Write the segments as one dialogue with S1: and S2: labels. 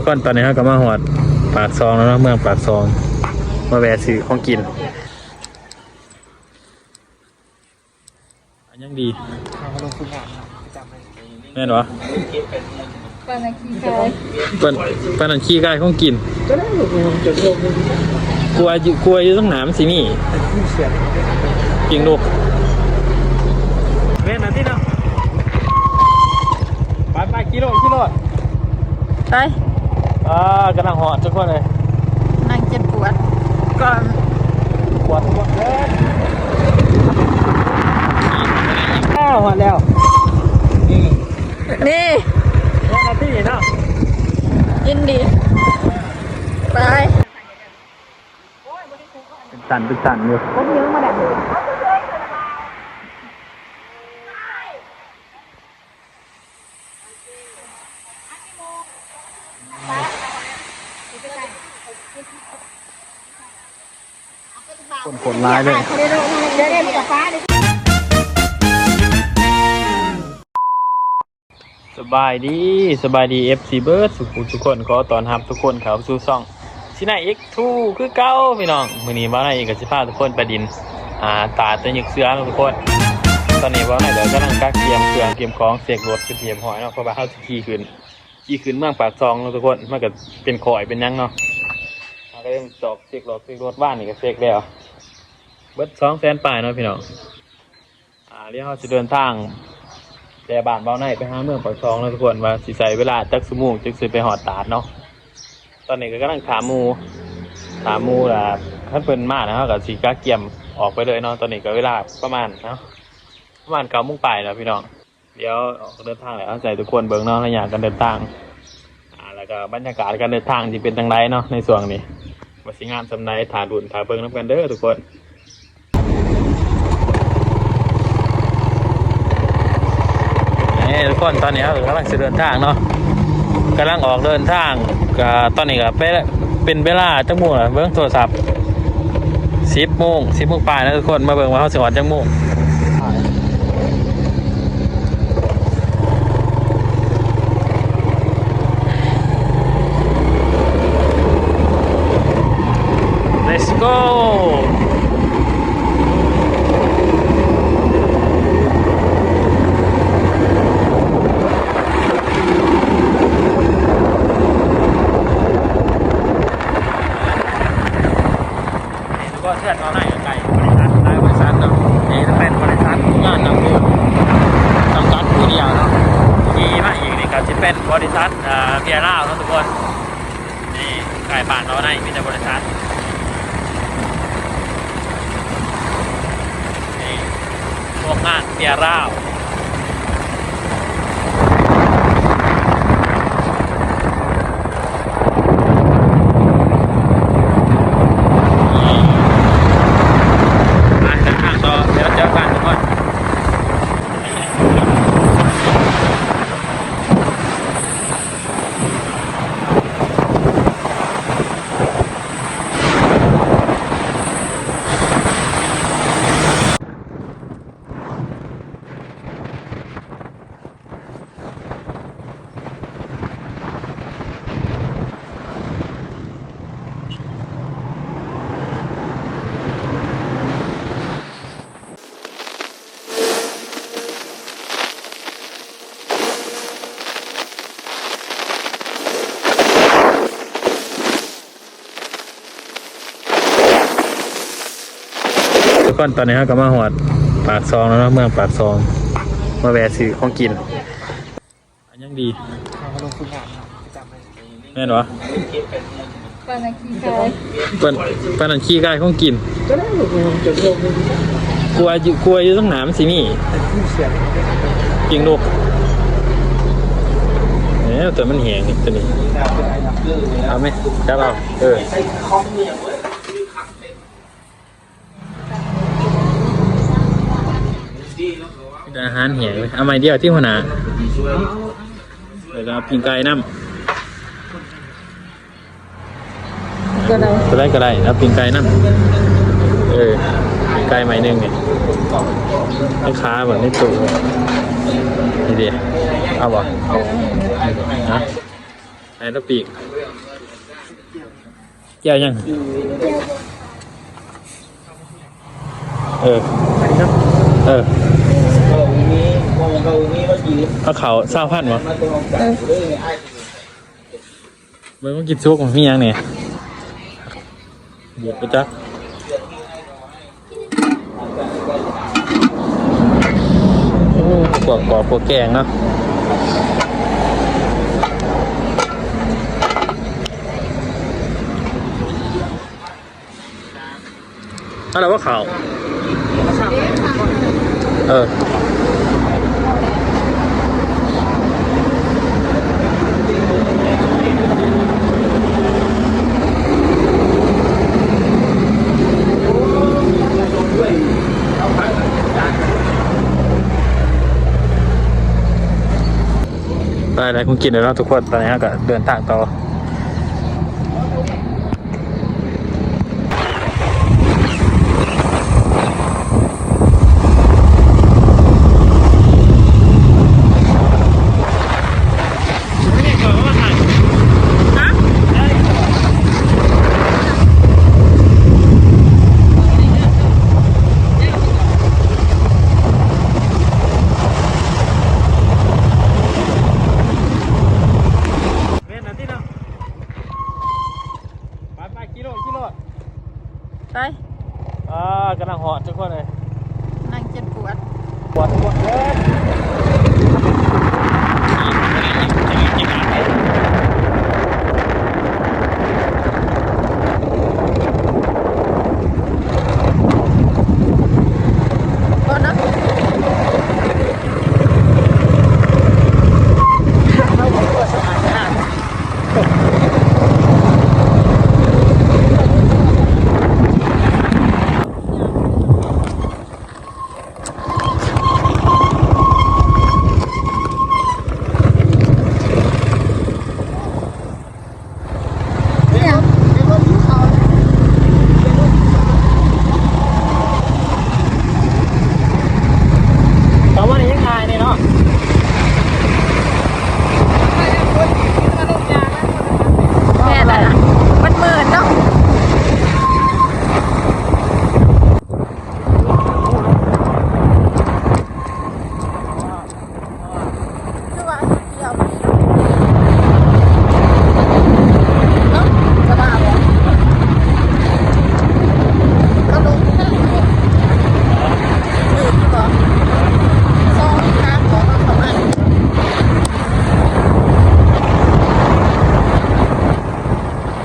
S1: ทุกคนตอนนี้เราก็มาหอดปากซองแล้วเนาะเมืองปากซอง มาแวะซื้อของกิน อันยังดีแม่นวะ
S2: ปานาคีไก่
S1: เปิ้นเปิ้นอันขี้กายของกินกลัวอยู่กลัวอยู่ต้องหนามสินี่จริงลูกเว้นนาทีเนาะไปไปกิโลกิโล
S2: ไป
S1: อ่ากำลังหอดทุกคนเลย
S2: นั่งเจ็บปวดก่อน
S1: ปวดปวดเลยอ้าวหอดแล้ว นี่
S2: นี่
S1: เว้นนาทีเนาะ
S2: ยินดีไป
S1: เป็นสั่นเป็นสั่นอยู่
S2: คนเยอะมาแบบ นี้
S1: คนขนร้ายเลย
S2: เดี๋ยวเดี๋ยวเดี๋ยวมีกับฟ้าดิ
S1: สบายดีสบายดี FC เบิร์ดสุขุทุกคนขอต้อนรับทุกคนเข้าสู่ช่องชินาเอ็กทูคือเก้าพี่น้องมื้อนี้บ้านไหนเอกสิพาทุกคนไปดินอ่าตาตะยึกเสือเนาะทุกคน ตอนนี้บ้านไหนเดี๋ยวกำลังกักเตรียมเครื่องเตรียมของเสกรถขึ้นเตรียมหอยเนาะเพราะว่าเฮาสิขี่ขึ้นขี่ขึ้นเมืองปากซองเนาะทุกคนมันก็เป็นข่อยเป็นหยังเนาะเราก็เริ่มจอกเสกรถเสกรถบ้านนี่ก็เสกแล้ว เบิด200,000ปลายเนาะพี่น้องอ่าเดี๋ยวเฮาสิเดินทางแต่บ้านเบาในไปหาเมืองปากซองแล้วทุกคนว่าสิใส่เวลาจักสมุงจึงสิไปหอดตาดเนาะตอนนี้ก็กำลังถามมูถามมูล่ะท่านเพิ่นมานะครับกับสีกาเกียมออกไปเลยเนาะตอนนี้ก็เวลาประมาณเนาะประมาณเก้าโมงปลายแล้วพี่น้องเดี๋ยวออกเดินทางแล้วเอาใจทุกคนเบิ่งเนาะระยะการเดินทางอ่าแล้วก็บรรยากาศการเดินทางที่เป็นจังไรเนาะในส่วนนี้ว่าสิงานสำไรถ่าดุนถาเบิ่งน้ำกันเด้อทุกคน นี่ทุกคนตอนนี้เรากำลังจะเดินทางเนาะกำลังออกเดินทางก็ตอนนี้ก็เป็นเป็นเวลาจังมงเหรอเบิ้งโทรศัพท์สิบโมงสิบโมงปลายนะทุกคนมาเบิ้งว่าเขาสิวันจังโมงเลสโก้ทุกคนเชื่อเราได้ไกลบริษัทหลายบริษัทเนาะนี่จะเป็นบริษัทงานนำมือจำกัดผู้เดียวเนาะที่มาอีกนี่ก็จะเป็นบริษัทเอ่อเบียร์ล่าวเนาะทุกคนนี่ไก่ผ่านเราได้มีแต่บริษัท นี่พวกงานเบียร์ร่าวนี่มาเดินทางต่อเดี๋ยวเจอกันทุกคน ทุกคนตอนนี้เราก็มาหอดปากซองแล้วเนาะเมืองปากซอง มาแวะซื้อของกิน อันยังดีแม่นวะ
S2: ปานาคีไก่
S1: เปิ้นเปิ้นอันขี้กายของกินกลัวอยู่กลัวอยู่ต้องหนามสินี่จริงลูกเนี่ยแต่มันแหงนี่ตัวนี้เอาไหมจับเอาเออแต่ อาหารแหงเลยเอาไม้เดียวที่หัวหน้าเดี๋ยวเราเอาปิงไก่น้ำ
S2: ก็ได้
S1: ก็ได้ก็ได้แล้วปิงไก่นั่นเออปิงไก่ไม้หนึ่งไงให้ค้าเหมือนในตู้นี่ดิเอาบ่ฮะไอ้ละปีกแก้วยังเออเออ
S3: ก็มีมอง เขามีว่าจี
S1: เอาเขาเศร้าพันวะ
S3: มาตรงกันเลยไอ้
S1: เมื่อกินซุกของพี่ยังเนี่ยเดี๋ยวไปจักโอ้ปวดกรอบปวดแกงเนาะอะไรว่าข่าวเออ ได้คุณกินแล้วเราทุกคนตอนนี้ก็เดินทางต่อเว้นนาทีเนาะไปไปกิโลกิโล
S2: ไป
S1: อ่า กำลังหอดทุกคนเลย
S2: นั่งเจ็บปวด
S1: ปวดปวดเว้ย
S2: ก็นะเราบอกปวดสะอาดสะอาด
S1: แต่ว่านี่ยังไงเนี่ยเนาะ
S2: แม่น่ะมันหมื่นเนาะคือว่าเดียวเนาะสบายเลยก็ลงนั่นแหละหมื่นที่บอกสองครั้งของเราสองอัน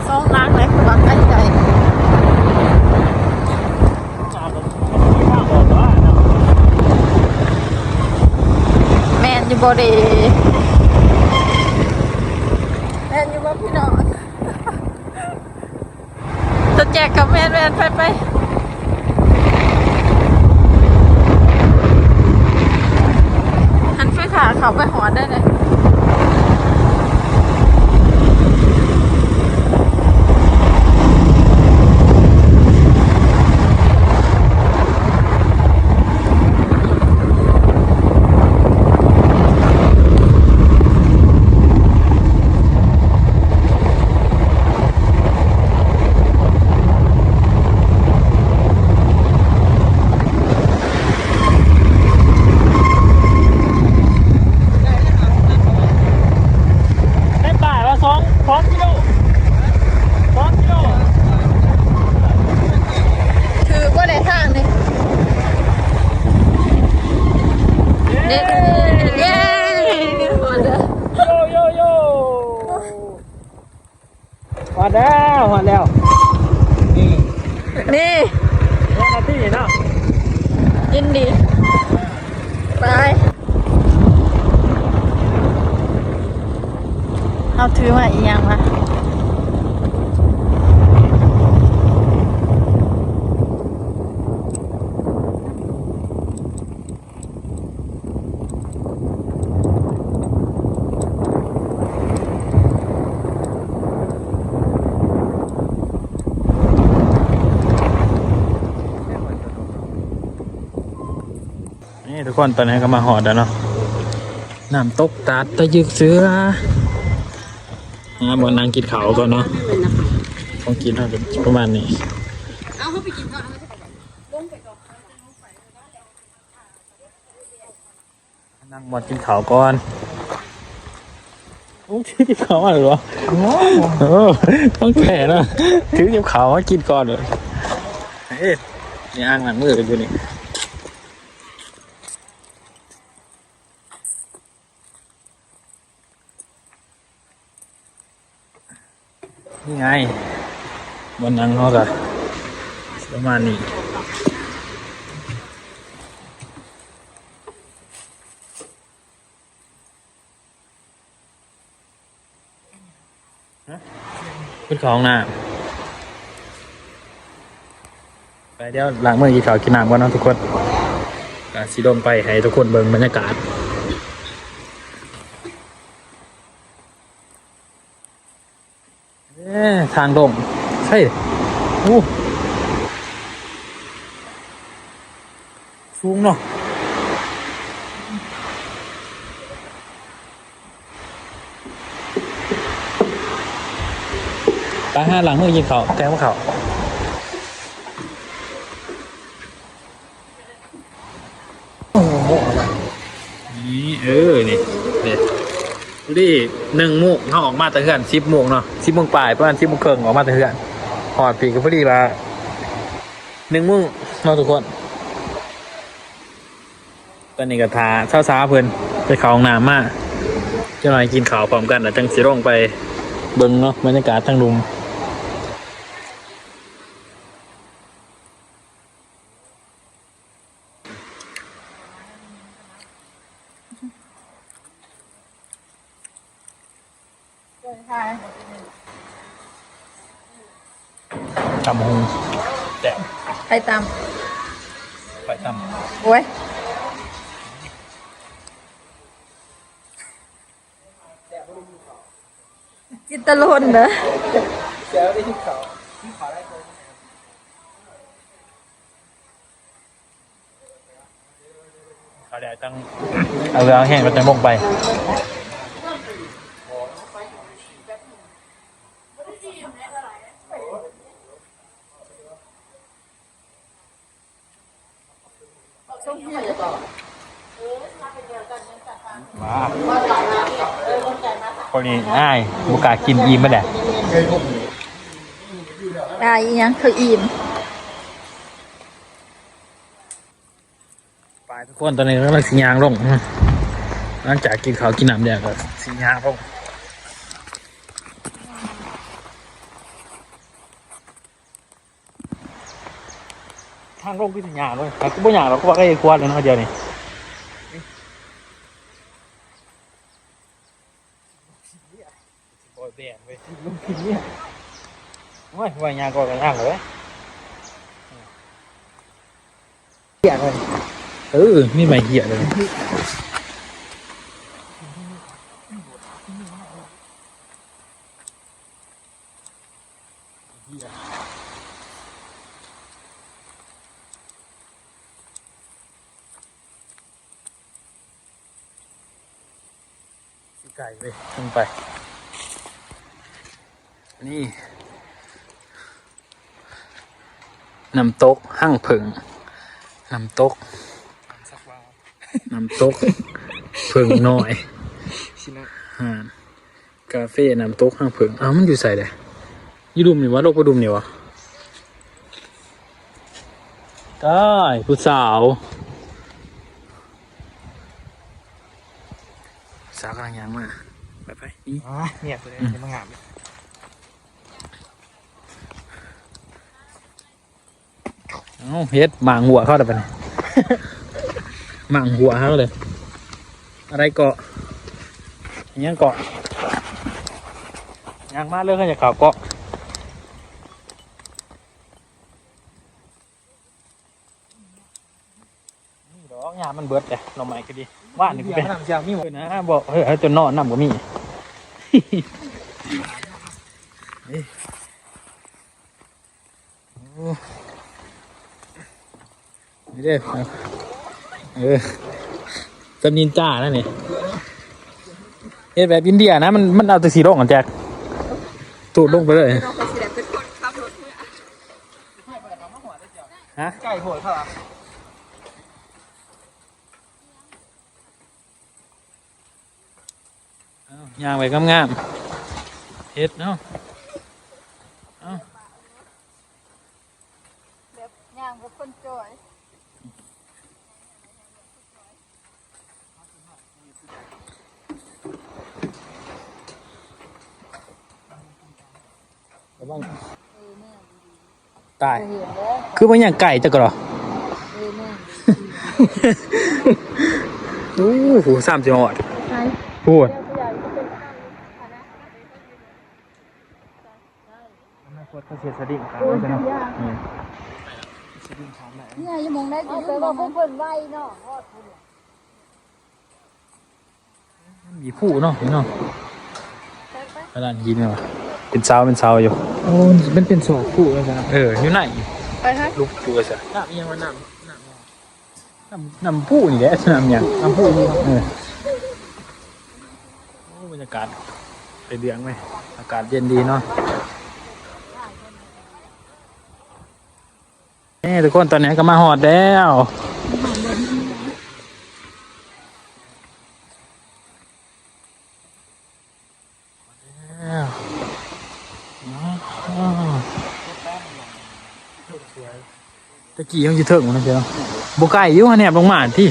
S2: สองล้างเลยคือว่าตั้งใจ
S1: บอกว่าเนาะ
S2: แมนอยู่ บรีแมนอยู่บ่พี่น้องจะแจกกับแมนแมนไปไปหันไฟขาเขาไปหอนได้เลย
S1: ทุกคนตอนนี้ก็มาหอดแล้วเนาะน้ำตกตาดตะยึกเสือนะบอนั่งกินเขาก่อนเนาะต้องกินเท่าประมาณนี้
S2: เอาเขาไปกินก่อนลงไปก่อน
S1: นั่งบอกินข้าวก่อนต้องกินข้าวมาหรือวะเออต้องแข่นะถือกินข้าวมากินก่อนเลยเฮ้ยนี่อ่างหลังมือกันอยู่นี่ นี่ไงบนนั่งเขากันประมาณนี้ขึ้นของน้ำไปเดี๋ยวหล้างมือกินข้าวกินน้ำก่อนนะทุกคนกาสีดมไปให้ทุกคนเบิ่งบรรยากาศเอ๊ะ ทางลงใช่โอ้สูงเนาะไปห้าหลังมือกินข้าแกงมะข้าวนี่เออ นี่นี่ ดูดิหนึ่งโมงเขาออกมาแต่เฮือนสิบโมงเนาะสิบโมงปลายประมาณสิบโมงครึ่งออกมาแต่เฮือนหอดปีกก็พอดีละหนึ่งโมงเนาะทุกคน ตอนนี้ก็ทาเช้าช้าเพื่อนไปเขาห้องน้ำมาจะหน่อยกินข้าวพร้อมกันแล้วจังสิลงไปเบิ่งเนาะบรรยากาศทั้งลุม
S2: จิตะลนเหรอำ
S1: เขาแดดจังเอาเรือแห้งก็จะมงไป คนนี้ง่ายบุ กล้ากินอิ่มมาแดด
S2: ได้อีหยังเคยอิ่ม
S1: ไปทุกคนตอนนี้กำลังสิยางลงหลังจากกินข้าวกินน้ำแดดก็สิยางลงทางลงคือสิยางเลยแต่ก็บ่ยางเราก็ว่าก็ยังควรเลยเนาะเดียวนี่บอย แบนด์เว้ยลงพิมพ์เนี่ยโอ้ยว่ายางก็กั นยางเลยเหี้ยเลยเออนี่ใบเหี้ยเลยไก่ไปลงไปนี่น้ำตกห้างผึ่งน้ำตกน้ำตกผึ่งน้อยอ่ากาเฟ่น้ำตกห้างผึ่งอ้าวมันอยู่ใส่เลยอยี่ดุมนี่วะโลกประดุมนี่วะได้ผู้สาวสาวกำลังยางมาไปไปนี่
S4: อ๋อเนี่ยตัวนี้จะมางามเลย
S1: อาเฮ็ดหมางหัวเข้าได้ปะเนี่ยหมางหัวเข้าเลย อะไรเกาะอิหยังเกาะยางมาเรื่องข้าจะข่าวเกาะนี่ดอกยามมันเบิดเลยหน่อไม้ก็ดีว่านนี่กู
S4: เบีย
S1: ไป
S4: ร์น้ำเจ้ามีหมด
S1: เออนะบอกเฮ้ยเอาจนนอนน้ำก็มีเฮ้ยโอ้นี่ เด้อเออจำนินจ้านั่นนี่เฮ็ดแบบอินเดียนะมันมันเอาแต่สีโลกกันแจ็คตูดลงไปเลยฮะ
S3: ไก่โหดเท่าไหร่
S1: เอาย่างไปงามๆเฮ็ดเนาะเอา
S5: แบบย่างกับคนจอย
S1: ระวัง
S5: เออแม่
S1: ตาย
S5: เห็นแล้ว
S1: คือมันอย่างไก่จะกรอ
S5: เออแม่
S1: โอ้โหสามสิบหอด
S5: ใช่
S1: พูด
S5: ผู้ใหญ่ก็เป็นข้างนะ
S1: อนาคตเขาเสียสดิ้งครับ
S5: โอ้ยยากเนี่ยยังมองได้ก็แต่ว่าเพิ่นเพิ่นไวเนาะฮอดพุ่น
S1: มีผู้เนาะพี่เนาะกระดานยินเลยวะเป็นเสาเป็นเสาอยู่
S3: โอ้เป็นเป็นสองคู่แล้วจ้ะ
S1: เอออยู่ไหน
S5: ไปฮะ
S1: ลูกตัวซะ
S3: น้ำยังว่าน้ำ
S1: น้ำน้ำผู้นี่แหละน้ำหยังน้ำผู้นี่เออโอ้บรรยากาศเป็นเดืองไหมอากาศเย็นดีเนาะนี่ทุกคนตอนนี้ก็มาหอดแล้วแล้วอ๋อตะกี้ยังจะเถิงมันนะเจ้าบกไก่อยุ่งแนบลงมาที่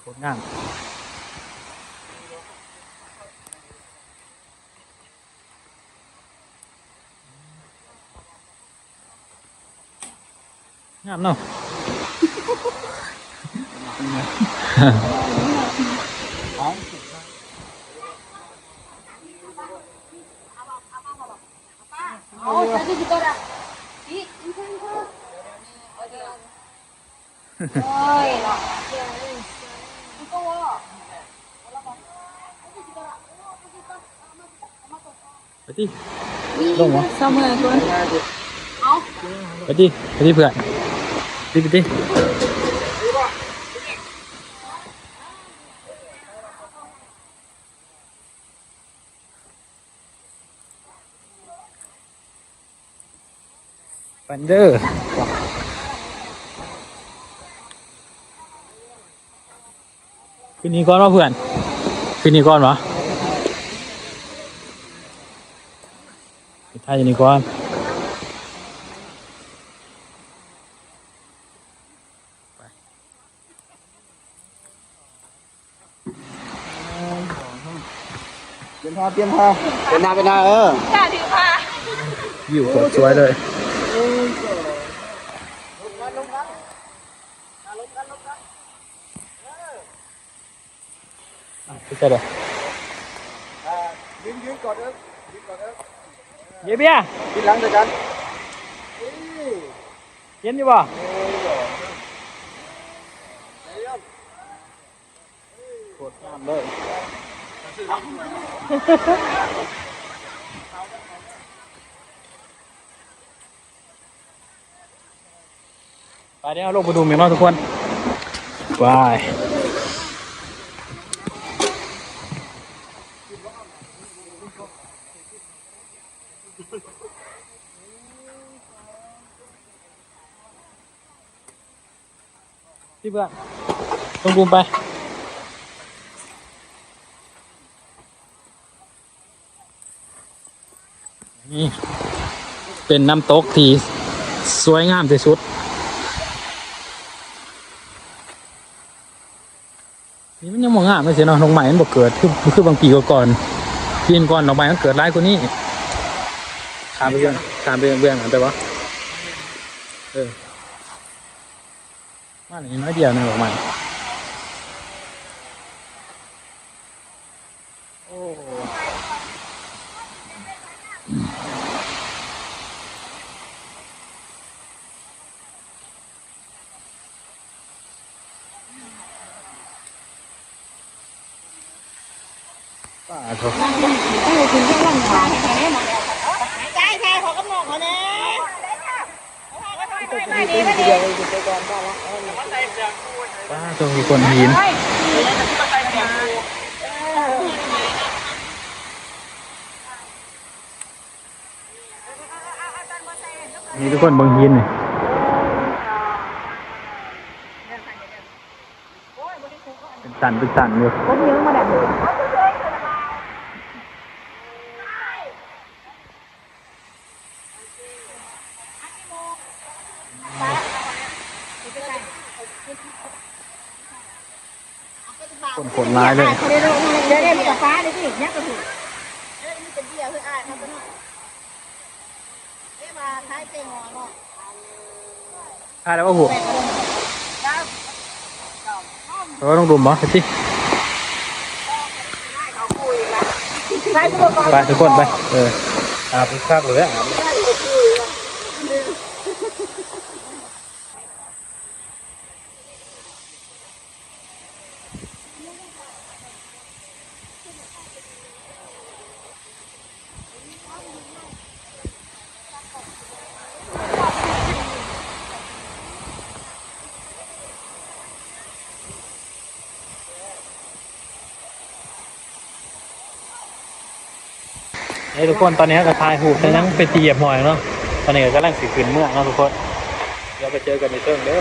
S1: โคตรงามงามเนาะ
S5: โอ้ยจะดิตัวละอีอีเพิ่นเพิ่นโอ้ยล่ะมันก็ว่า
S1: ไปที่ลงวะ
S5: เสมอ ก่อนเอา
S1: ไปที่ไปที่เพื่อนไปที่ไปที่ปันเดอร์คืนนี้ก่อนวะเพื่อนคืนนี้ก่อนวะถ้าอย่างนี้ก่อน
S3: เป็นพาเตรียมพาเป็นนาเป็นนาเออ
S5: จ้าถือผ้า
S1: วิวโคตรสวยเลย พี่เจ้าเด้อ
S3: ยืนยืนก่อนเด้อยืนก่อนเด้อ
S1: เยี่ยเบี้ย
S3: ยืนหลังด้วยกัน
S1: เย็นอยู่บ่
S3: โคตรงามเลย
S1: ไปเดี๋ยวลงไปดูเมียน้อยทุกคนบาย เพื่อนลงดูไป นี่เป็นน้ำตกที่สวยงามที่สุด นี่มันยังมองงามไม่เสียเนาะดอกไม้มันบอกเกิดคือคือบางปีก่อนๆปีก่อนดอกไม้มันเกิดร้ายกว่านี้ตามไปเรื่องตามไปเรื่องเรื่องกันแต่ว่าเออ มาหนึ่งน้อยเดียวนะดอกไม้โอ้ป้าเขา
S5: ใช่ใช่ขอกำหนดเขาแน่
S1: ป้าตัวคนหิน นี่ทุกคนเบางยินนี่ เป็นตันเป็นตันอยู่
S2: รถเยอะมาแบบนี้
S1: คนขนร้ายเลย
S2: เขาได้รู้เดี๋ยวได้มีกับฟ้าเลยพี่เนี่ยก็ถูกเอ้ยมีเป็นเบี้ยคืออ้ายครับตัวน้อยเอ้ยมาท้ายเตงอเนาะ
S1: พาแล้วว่าหัว
S2: แปลกเลยครับ
S1: เราต้องรุมเหรอสิ
S2: ไปทุกคน
S1: ไปทุกคนไปเอออาบคักเลยอะ เฮ้ยทุกคนตอนนี้ก็ทายหูแต่ยังไปตีเหยียบหอยเนาะตอนนี้ก็กำลังสิขึ้นเมืองเนาะทุกคนเดี๋ยวไปเจอกันในเชิงเด้อ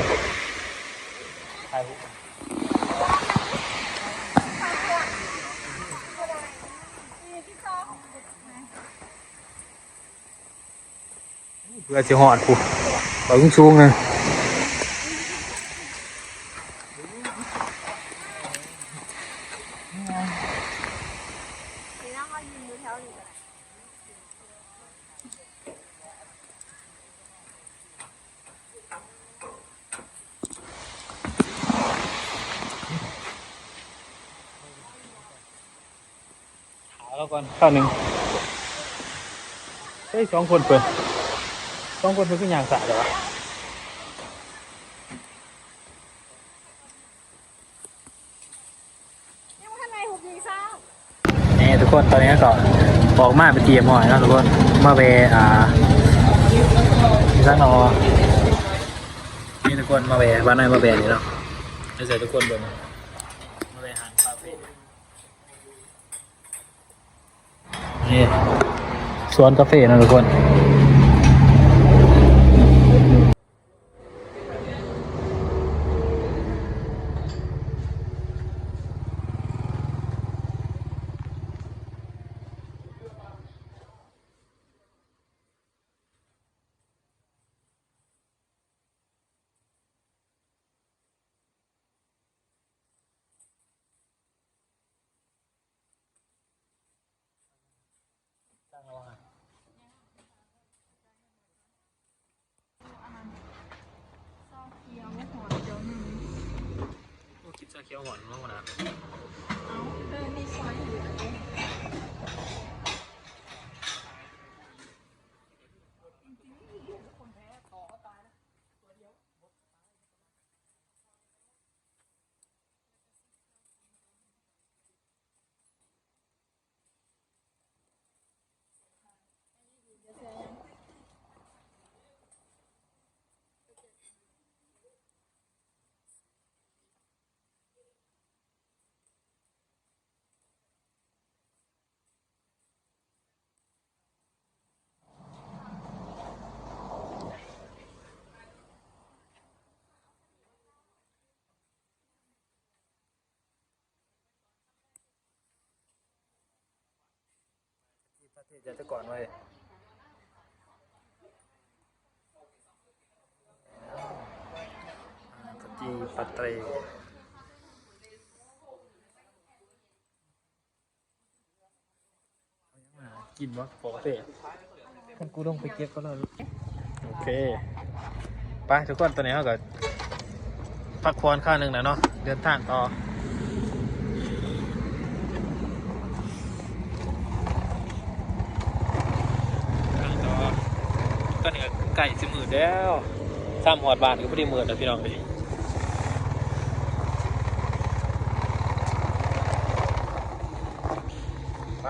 S1: ทายหูเพื่อจะหอดกูปล่อยสูงๆเลย ก่อนข้าวหนึ่งเฮ้ยสองคนเปิดสองคนเปิดขึ้นยางสะเดี๋ยววะ
S2: ยังไม่ทันไรหุบยิงซ้า
S1: นี่ทุกคนตอนนี้ก็ออกมาไปเตรียมหอยนะทุกคนมาเวอ่าที่สักนอนี่ทุกคนมาเวบ้านไหนมาเวนี่เนาะให้เสร็จทุกคนเดินมาเวหานคาเฟ่ นี่สวนกาแฟนะทุกคน กินชา เขียวหอนมากกว่านะประเทศจะก่อนไว้กจีปัตเตรกินวะปกติคนกูต้องไปเก็บก็แล้วโอเคไปทุกคนตอนนี้เขาก็พักควรข้าวหนึ่งนะเนาะเดินทางต่อ ทางต่อตอนนี้ก็ ไก่สิมือแล้วซ้ำหอดบานก็ไม่ได้มือแล้วพี่น้องเลยไป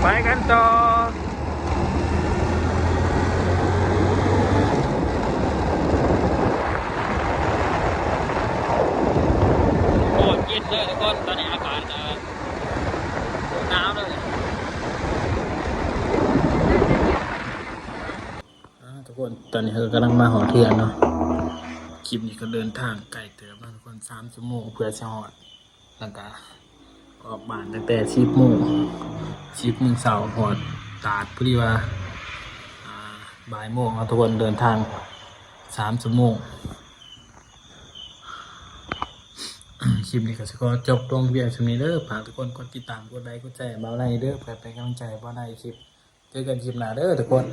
S1: ไปกันต่อ เด้อทุกคนตอนนี้อากาศจะหนาวเลยอ่าทุกคนต อนนี้เรากำลังมาหอเทียนเนาะคลิปนี้ก็เดินทางไกลเติมมาทุกคนสามชั่วโมงเพื่อจะหอดแล้วก็ออกบ้านตั้งแต่สิบโมงสิบโมงเสาร์หอดตาดพอดีว่าบ่ายโมงเราทุกคนเดินทางสามชั่วโมงคลิปนี้ก็จะขอจบลงเพียงเท่านี้เด้อฝากทุกคนกดติดตามกดไลค์กดแชร์เบาไลค์เด้อเพื่อเป็นกำลังใจเบาไลค์คลิปเจอกันคลิปหน้าเด้อทุกคน